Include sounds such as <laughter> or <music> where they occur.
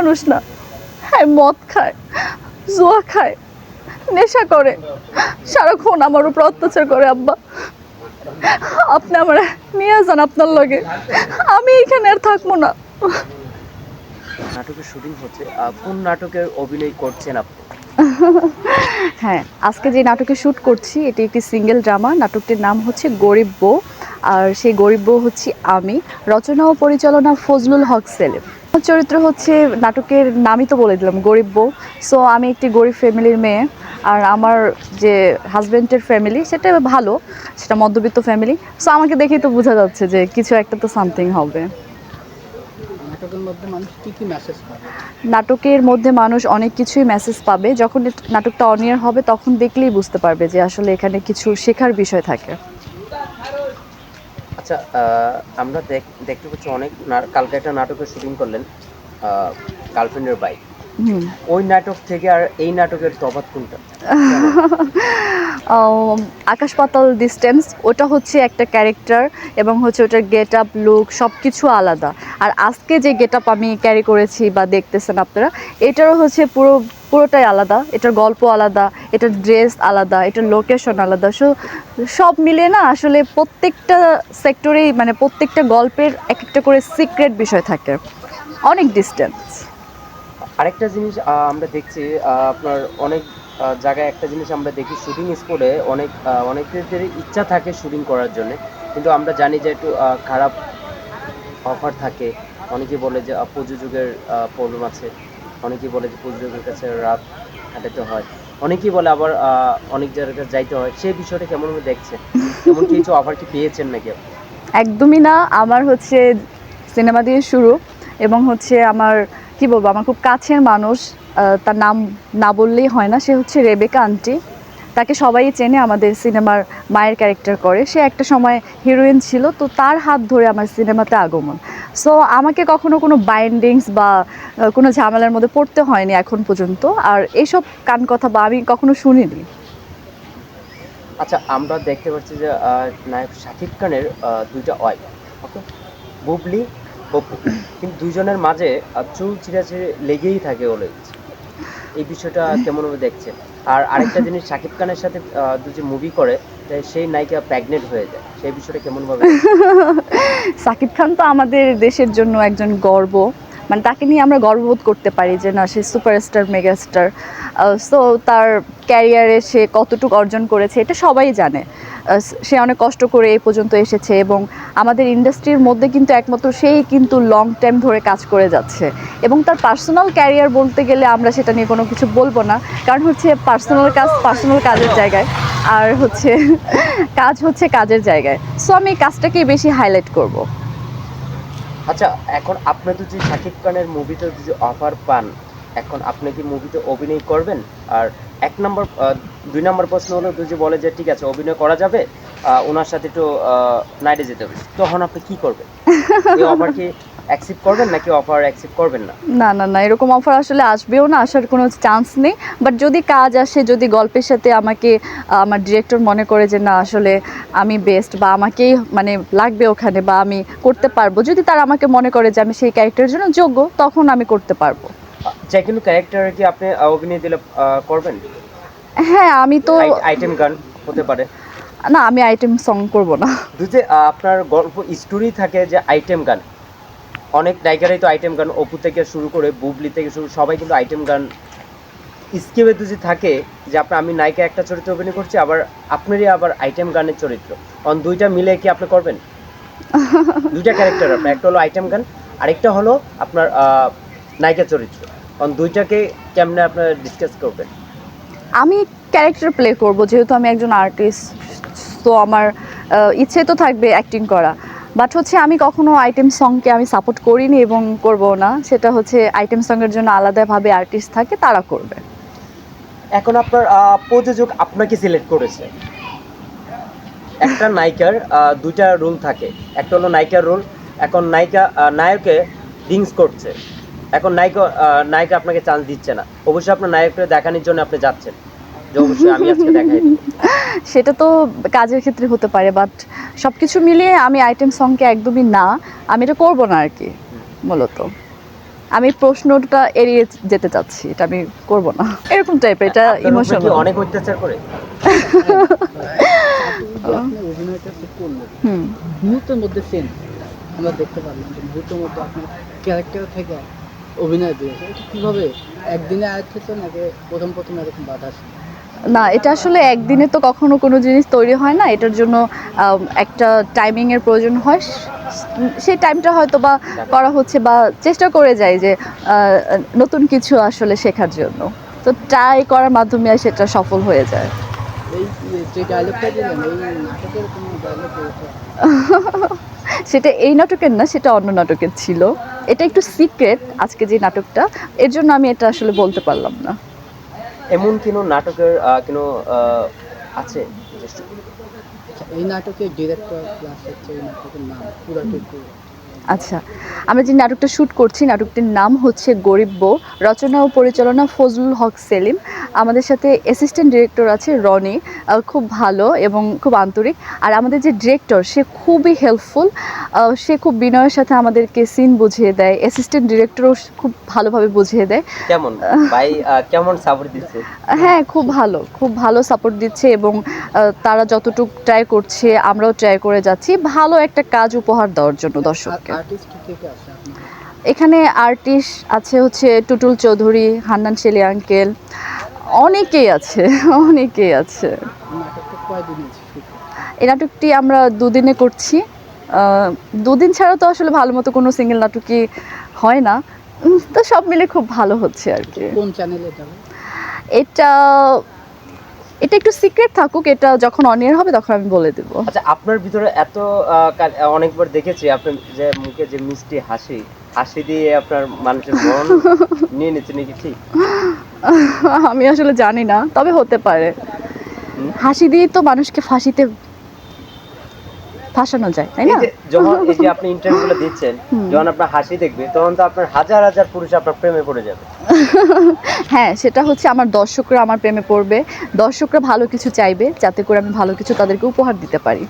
মানুষ না। হ্যাঁ মদ খায় জুয়া খায় নেশা করে। সারাক্ষণ আমার উপর অত্যাচার করে আব্বা। আপনি আমার নিয়ে যান আপনার লগে। আমি এখানে আর থাকব না। নাটকের শুটিং হচ্ছে কোন নাটকের অভিনয় করছেন আপনি? হ্যাঁ আজকে যে নাটকে শ্যুট করছি এটি একটি সিঙ্গেল ড্রামা। নাটকটির নাম হচ্ছে গরিব বউ। আর সেই গরিব বউ হচ্ছি আমি। রচনা ও পরিচালনা ফজলুল হক সেলিম। আমার চরিত্র হচ্ছে নাটকের নামই তো বলে দিলাম গরিব বউ। সো আমি একটি গরিব ফ্যামিলির মেয়ে আর আমার যে হাজব্যান্ডের ফ্যামিলি সেটা ভালো সেটা মধ্যবিত্ত ফ্যামিলি। সো আমাকে দেখেই তো বোঝা যাচ্ছে যে কিছু একটা তো সামথিং হবে। নাটকের মধ্যে মানুষ অনেক কিছুই মেসেজ পাবে। যখন নাটকটা অনিয়ার হবে তখন দেখলেই বুঝতে পারবে যে আসলে এখানে কিছু শেখার বিষয় থাকে। আচ্ছা আমরা দেখ- দেখতে পাচ্ছি অনেক কালকে একটা নাটকের শুটিং করলেন গার্লফ্রেন্ডের বাইক ওই নাটক থেকে আর এই নাটকের তফাৎ কোনটা? <laughs> আকাশ পাতাল ডিস্টেন্স ওটা হচ্ছে একটা ক্যারেক্টার এবং হচ্ছে ওটার গেট আপ লুক সব কিছু আলাদা। আর আজকে যে গেট আপ আমি ক্যারি করেছি বা দেখতেছেন আপনারা এটারও হচ্ছে পুরো পুরোটাই আলাদা। এটার গল্প আলাদা এটার ড্রেস আলাদা এটার লোকেশন আলাদা। সো সব মিলিয়ে না আসলে প্রত্যেকটা সেক্টরেই মানে প্রত্যেকটা গল্পের এক একটা করে সিক্রেট বিষয় থাকে। অনেক ডিস্টেন্স আরেকটা জিনিস আমরা দেখছি আপনার অনেক জায়গায় একটা জিনিস আমরা দেখি শুটিং স্পটে অনেক অনেকের ইচ্ছা থাকে শুটিং করার জন্য। কিন্তু আমরা জানি যে একটু খারাপ অফার থাকে। অনেকে বলে যে প্রযোজকের প্রবলেম আছে। অনেকে বলে যে প্রযোজকের কাছে রাত কাটাতে হয়। অনেকেই বলে আবার অনেক জায়গায় যাইতে হয়। সেই বিষয়টা কেমন দেখছেন? এমন কিছু অফার কি পেয়েছেন নাকি? একদমই না। আমার হচ্ছে সিনেমা দিয়ে শুরু এবং হচ্ছে আমার কি বলব, আমার খুব কাছের মানুষ তার নাম না বললেই হয় না, সে হচ্ছে রেবেকা আন্টি তাকে সবাই চেনে আমাদের সিনেমার মায়ের ক্যারেক্টার করে। সে একটা সময় হিরোইন ছিল, তো তার হাত ধরে আমার সিনেমাতে আগমন। সো আমাকে কখনো কোনো বাইন্ডিংস বা কোনো ঝামেলার মধ্যে পড়তে হয়নি এখন পর্যন্ত। আর এইসব কান কথা বা আমি কখনো শুনিনি। আচ্ছা আমরা দেখতে পাচ্ছি যে নায়ক শাকিব খানের দুইটা ওয়াইফ ওকে বুবলি অপু কিন্তু দুইজনের মাঝে চুল চিরাচিরে লেগেই থাকে অলওয়েজ এই বিষয়টা কেমন ভাবে দেখছেন। আর আরেকটা <laughs> জিনিস শাকিব খানের সাথে যে মুভি করে তাই সেই নায়িকা প্রেগনেন্ট হয়ে যায়। সেই বিষয়টা কেমন ভাবে সাকিব <laughs> খান তো আমাদের দেশের জন্য একজন গর্ব। মানে তাকে নিয়ে আমরা গর্ববোধ করতে পারি যে না সে সুপারস্টার মেগাস্টার সো তার ক্যারিয়ারে সে কতটুকু অর্জন করেছে এটা সবাই জানে। সে অনেক কষ্ট করে এই পর্যন্ত এসেছে এবং আমাদের ইন্ডাস্ট্রির মধ্যে কিন্তু একমাত্র সেই কিন্তু লং টাইম ধরে কাজ করে যাচ্ছে। এবং তার পার্সোনাল ক্যারিয়ার বলতে গেলে আমরা সেটা নিয়ে কোনো কিছু বলব না। কারণ হচ্ছে পার্সোনাল কাজ পার্সোনাল কাজের জায়গায়। আর হচ্ছে <laughs> কাজ হচ্ছে কাজের জায়গায়। সো আমি কাজটাকেই বেশি হাইলাইট করব। আচ্ছা এখন আপনি তো যে শাকিব খানের মুভিতে যে অফার পান, এখন আপনি কি মুভিতে অভিনয় করবেন? আর এক নম্বর দুই নম্বর প্রশ্ন হলো যে বলে যে, ঠিক আছে, অভিনয় করা যাবে ওনার সাথে একটু নাইটে যেতে হবে। তখন আপনি কি করবেন? এই অফার কি অ্যাকসেপ্ট করবেন, নাকি অফার অ্যাকসেপ্ট করবেন না? না না না, এরকম অফার আসলে আসবেও না, আসার কোনো চান্স নেই। বাট যদি কাজ আসে, যদি গল্পের সাথে আমাকে, আমার ডিরেক্টর মনে করে যে, না, আসলে আমি বেস্ট বা আমাকেই মানে লাগবে ওখানে বা আমি করতে পারব। যদি তারা আমাকে মনে করে যে, আমি সেই ক্যারেক্টারের জন্য যোগ্য, তখন আমি করতে পারব। যে কোনো ক্যারেক্টারে কি আপনি অভিনয় দিলে করবেন? হ্যাঁ আমি তো আইটেম গান হতে পারে। না আমি আইটেম সং করব না। দুই আপনার গল্প স্টোরি থাকে যে আইটেম গান। অনেক নায়িকারাই তো আইটেম গান অপু থেকে শুরু করে বুবলি থেকে শুরু সবাই কিন্তু আইটেম গান স্কিপে যদি থাকে যে আপনার আমি নায়িকা একটা চরিত্র অভিনয় করছি আবার আপনারই আবার আইটেম গানের চরিত্র। অন দুইটা মিলে কি আপনি করবেন? <laughs> দুইটা ক্যারেক্টার আপনার একটা হলো আইটেম গান আরেকটা হলো আপনার নায়িকা চরিত্র। অন দুইটাকে কেমনে আপনার ডিসকাস করবেন? আমি ক্যারেক্টার প্লে করব যেহেতু আমি একজন আর্টিস্ট তো আমার ইচ্ছে তো থাকবে অ্যাক্টিং করা। বাট হচ্ছে আমি কখনো আইটেম সংকে আমি সাপোর্ট করিনি এবং করব না। সেটা হচ্ছে আইটেম সঙ্গের জন্য আলাদাভাবে আর্টিস্ট থাকে তারা করবে। এখন আপনার প্রযোজক আপনাকে সিলেক্ট করেছে। একটা নায়িকার দুইটা রোল থাকে। একটা হলো নায়িকার রোল এখন নায়িকা নায়কে ডিংস করছে। এখন নায়িকা নায়িকা আপনাকে চান্স দিচ্ছে না। অবশ্যই আপনার নায়ককে দেখানোর জন্য আপনি যাচ্ছেন। যে অবশ্যই আমি আজকে দেখাই <laughs> সেটা তো কাজের ক্ষেত্রে হতে পারে বাট সব কিছু মিলিয়ে আমি আইটেম সংকে একদমই না আমি এটা করব না আর কি মূলত। আমি প্রশ্নটা এড়িয়ে যেতে চাচ্ছি এটা আমি করব না। এরকম টাইপের এটা ইমোশনাল অনেক অত্যাচার করে? অভিনয়টা হুম। মুহূর্তের মধ্যে সেন আমরা দেখতে পারলাম যে মুহূর্তের মধ্যে আপনার ক্যারেক্টার থেকে অভিনয় দিয়েছে। কীভাবে? একদিনে নাকি প্রথম প্রথম এরকম বাধা না এটা আসলে একদিনে তো কখনো কোনো জিনিস তৈরি হয় না। এটার জন্য একটা টাইমিংয়ের প্রয়োজন হয়। সেই টাইমটা হয়তো বা করা হচ্ছে বা চেষ্টা করে যায় যে নতুন কিছু আসলে শেখার জন্য। তো ট্রাই করার মাধ্যমে সেটা সফল হয়ে যায়। এই যে ডায়লগটা দিলেন এই নাটকের কোনো ডায়লগ <laughs> সেটা এই নাটকের না সেটা অন্য নাটকের ছিল। এটা একটু সিক্রেট আজকে যে নাটকটা এর জন্য আমি এটা আসলে বলতে পারলাম না। এমন কোনো নাটকের কোনো আহ, আছে? এই নাটকের ডিরেক্টর প্লাস হচ্ছে এই নাটকের নাম পুরাটি আচ্ছা আমরা যে নাটকটা শ্যুট করছি নাটকটির নাম হচ্ছে গরিব বউ। রচনা ও পরিচালনা ফজলুল হক সেলিম। আমাদের সাথে অ্যাসিস্ট্যান্ট ডিরেক্টর আছে রনি খুব ভালো এবং খুব আন্তরিক। আর আমাদের যে ডিরেক্টর সে খুবই হেল্পফুল সে খুব বিনয়ের সাথে আমাদেরকে সিন বুঝিয়ে দেয়। অ্যাসিস্ট্যান্ট ডিরেক্টরও খুব ভালোভাবে বুঝিয়ে দেয়। কেমন? ভাই কেমন সাপোর্ট দিচ্ছে? হ্যাঁ খুব ভালো খুব ভালো সাপোর্ট দিচ্ছে এবং তারা যতটুকু ট্রাই করছে আমরাও ট্রাই করে যাচ্ছি। ভালো একটা কাজ উপহার দেওয়ার জন্য দর্শককে। থেকে এখানে আর্টিস্ট আছে হচ্ছে টুটুল চৌধুরী হান্নান শেলি আঙ্কেল অনেকেই আছে <laughs> অনেকেই আছে। এই নাটকটি আমরা দুদিনে করছি। দুদিন ছাড়া তো আসলে ভালো মতো কোনো সিঙ্গেল নাটকই হয় না। তো সব মিলে খুব ভালো হচ্ছে আর কি। কোন চ্যানেলে এটা এটা একটু সিক্রেট থাকুক এটা যখন অনিয়ার হবে তখন আমি বলে দেবো। আচ্ছা আপনার ভিতরে এত অনেকবার দেখেছি আপনার যে মুখে যে মিষ্টি হাসি হাসি দিয়ে আপনার মানুষের মন <laughs> নিয়ে নিচ্ছে নাকি ঠিক? আমি আসলে জানি না তবে হতে পারে। হাসি দিয়ে তো মানুষকে ফাঁসিতে ফাঁসানো যায় তাই না? যখন এই যে আপনি <laughs> ইন্টারভিউগুলো দিচ্ছেন যখন আপনার হাসি দেখবে তখন তো আপনার হাজার হাজার পুরুষ আপনার প্রেমে পড়ে যাবে। <laughs> হ্যাঁ সেটা হচ্ছে আমার দর্শকরা আমার প্রেমে পড়বে। দর্শকরা ভালো কিছু চাইবে, যাতে করে আমি ভালো কিছু তাদেরকে উপহার দিতে পারি।